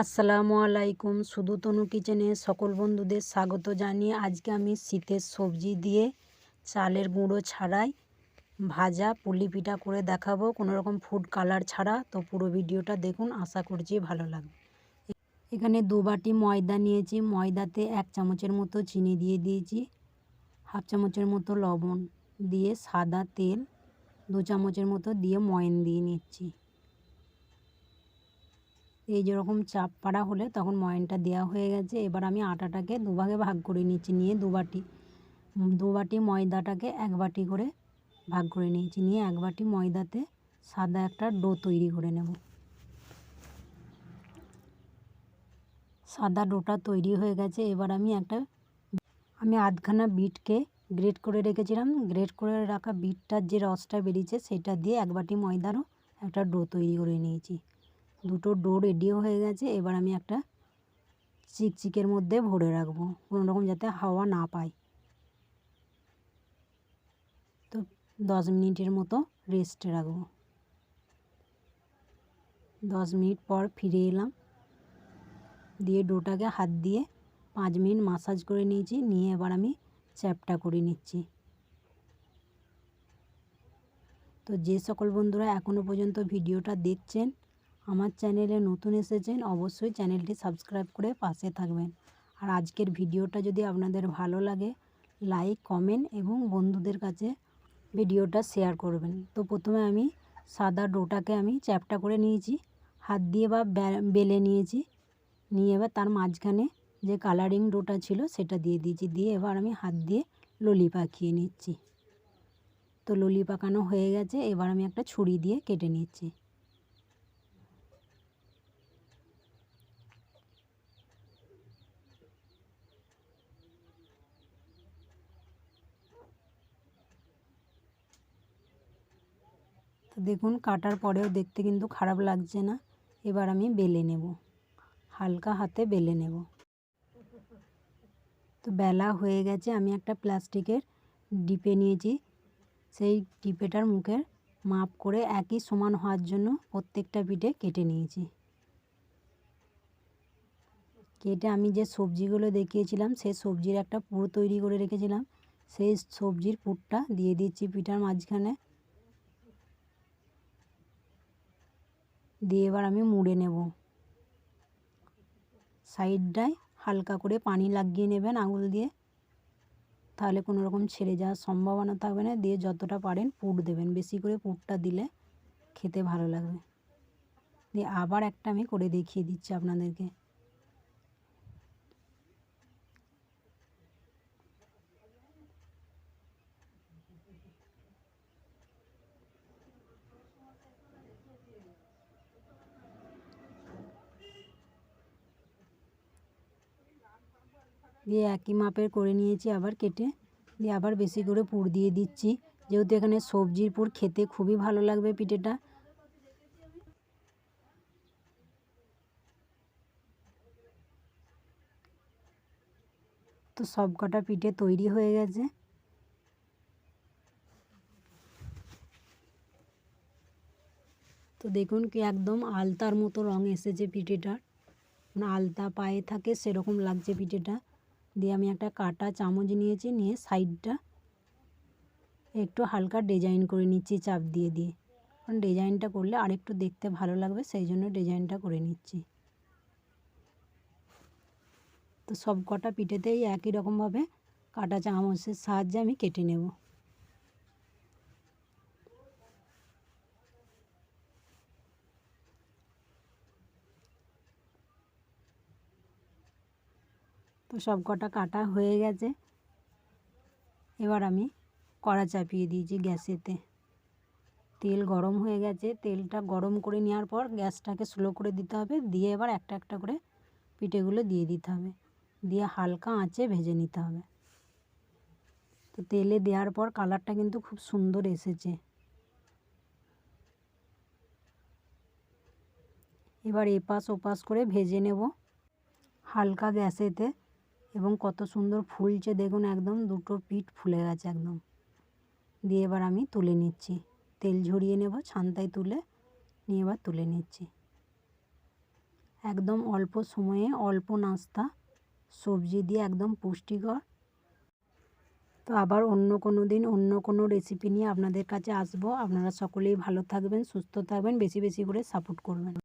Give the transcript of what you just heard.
আসসালামু আলাইকুম। শুধু তনু কিচেনে সকল বন্ধুদের স্বাগত জানিয়ে আজকে আমি শীতের সবজি দিয়ে চালের গুঁড়ো ছাড়াই ভাজা পুলি পিঠা করে দেখাবো। কোনো রকম ফুড কালার ছাড়া। তো পুরো ভিডিওটা দেখুন, আশা করছি ভালো লাগবে। এখানে দু বাটি ময়দা নিয়েছি। ময়দাতে এক চামচের মতো চিনি দিয়ে দিয়েছি। হাফ চামচের মতো লবণ দিয়ে সাদা তেল, দু চামচের মতো দিয়ে ময়ন দিয়ে নিচ্ছি। এই যেরকম চাপ পাড়া হলে তখন ময়নটা দেওয়া হয়ে গেছে। এবার আমি আটাটাকে দুভাগে ভাগ করে নিচ্ছি নিয়ে দু বাটি। দু বাটি ময়দাটাকে এক বাটি করে ভাগ করে নিয়েছি। নিয়ে এক বাটি ময়দাতে সাদা একটা ডো তৈরি করে নেব। সাদা ডোটা তৈরি হয়ে গেছে। এবার আমি একটা, আমি আধখানা বিটকে গ্রেট করে রেখেছিলাম। গ্রেট করে রাখা বিটটার যে রসটা বেরিয়েছে, সেটা দিয়ে এক বাটি ময়দারও একটা ডো তৈরি করে নিয়েছি। দুটো ডো রেডিও হয়ে গেছে, এবার আমি একটা চিকচিকের মধ্যে ভরে রাখব কোনো রকম যাতে হাওয়া না পায়। তো দশ মিনিটের মতো রেস্টে রাখব। দশ মিনিট পর ফিরে এলাম, দিয়ে ডোটাকে হাত দিয়ে পাঁচ মিনিট মাসাজ করে নিয়েছি, নিয়ে এবার আমি চ্যাপটা করে নিচ্ছি। তো যে সকল বন্ধুরা এখনও পর্যন্ত ভিডিওটা দেখছেন আমার চ্যানেলে নতুন এসেছেন, অবশ্যই চ্যানেলটি সাবস্ক্রাইব করে পাশে থাকবেন। আর আজকের ভিডিওটা যদি আপনাদের ভালো লাগে, লাইক, কমেন্ট এবং বন্ধুদের কাছে ভিডিওটা শেয়ার করবেন। তো প্রথমে আমি সাদা ডোটাকে আমি চ্যাপটা করে নিয়েছি, হাত দিয়ে বা বেলে নিয়েছি, নিয়ে এবার তার মাঝখানে যে কালারিং ডোটা ছিল সেটা দিয়ে দিয়েছি। দিয়ে এবার আমি হাত দিয়ে ললি পাকিয়ে নিচ্ছি। তো ললি পাকানো হয়ে গেছে, এবার আমি একটা ছুরি দিয়ে কেটে নিচ্ছি। তো দেখুন, কাটার পরেও দেখতে কিন্তু খারাপ লাগছে না। এবার আমি বেলে নেব। হালকা হাতে বেলে নেব। তো বেলা হয়ে গেছে, আমি একটা প্লাস্টিকের ডিপে নিয়েছি। সেই ডিপেটার মুখের মাপ করে একই সমান হওয়ার জন্য প্রত্যেকটা পিঠে কেটে নিয়েছি। কেটে আমি যে সবজিগুলো দেখিয়েছিলাম, সেই সবজির একটা পুর তৈরি করে রেখেছিলাম। সেই সবজির পুরটা দিয়ে দিচ্ছি পিঠার মাঝখানে। দিয়ে এবার আমি মুড়ে নেব। সাইডটায় হালকা করে পানি লাগিয়ে নেবেন আঙুল দিয়ে। তাহলে কোনো রকম ছেড়ে যাওয়ার সম্ভাবনা থাকবে না। দিয়ে যতটা পারেন পুট দেবেন। বেশি করে পুটটা দিলে খেতে ভালো লাগবে। দিয়ে আবার একটা আমি করে দেখিয়ে দিচ্ছি আপনাদেরকে। দিয়ে একই মাপের করে নিয়েছি আবার কেটে। দিয়ে আবার বেশি করে পুর দিয়ে দিচ্ছি। যেহেতু এখানে সবজির পুর খেতে খুবই ভালো লাগবে পিঠেটা। তো সব কটা পিঠে তৈরি হয়ে গেছে। তো দেখুন কি একদম আলতার মতো রং এসেছে পিঠেটার। মানে আলতা পায়ে থাকে সেরকম লাগছে পিঠেটা। দিয়ে আমি একটা কাটা চামচ নিয়েছি, নিয়ে সাইডটা একটু হালকা ডিজাইন করে নিচ্ছি, চাপ দিয়ে দিয়ে। কারণ ডিজাইনটা করলে আর একটু দেখতে ভালো লাগবে, সেই জন্য ডিজাইনটা করে নিচ্ছি। তো সব কটা পিঠেতেই একই রকমভাবে কাটা চামচের সাহায্যে আমি কেটে নেব। সব কটা কাটা হয়ে গেছে। এবার আমি কড়া চাপিয়ে দিয়েছি গ্যাসেতে। তেল গরম হয়ে গেছে। তেলটা গরম করে নেওয়ার পর গ্যাসটাকে স্লো করে দিতে হবে। দিয়ে এবার একটা একটা করে পিঠেগুলো দিয়ে দিতে হবে। দিয়ে হালকা আঁচে ভেজে নিতে হবে। তো তেলে দেওয়ার পর কালারটা কিন্তু খুব সুন্দর এসেছে। এবার এপাশ ওপাশ করে ভেজে নেব। হালকা গ্যাসেতে এবং কত সুন্দর ফুলছে দেখুন একদম দুটো পিঠ ফুলে গেছে একদম। দিয়ে এবার আমি তুলে নিচ্ছি। তেল ঝরিয়ে নেব, ছান্তায় তুলে নিয়ে এবার তুলে নিচ্ছি। একদম অল্প সময়ে অল্প নাস্তা, সবজি দিয়ে একদম পুষ্টিকর। তো আবার অন্য কোনো দিন অন্য কোনো রেসিপি নিয়ে আপনাদের কাছে আসব। আপনারা সকলেই ভালো থাকবেন, সুস্থ থাকবেন, বেশি বেশি করে সাপোর্ট করবেন।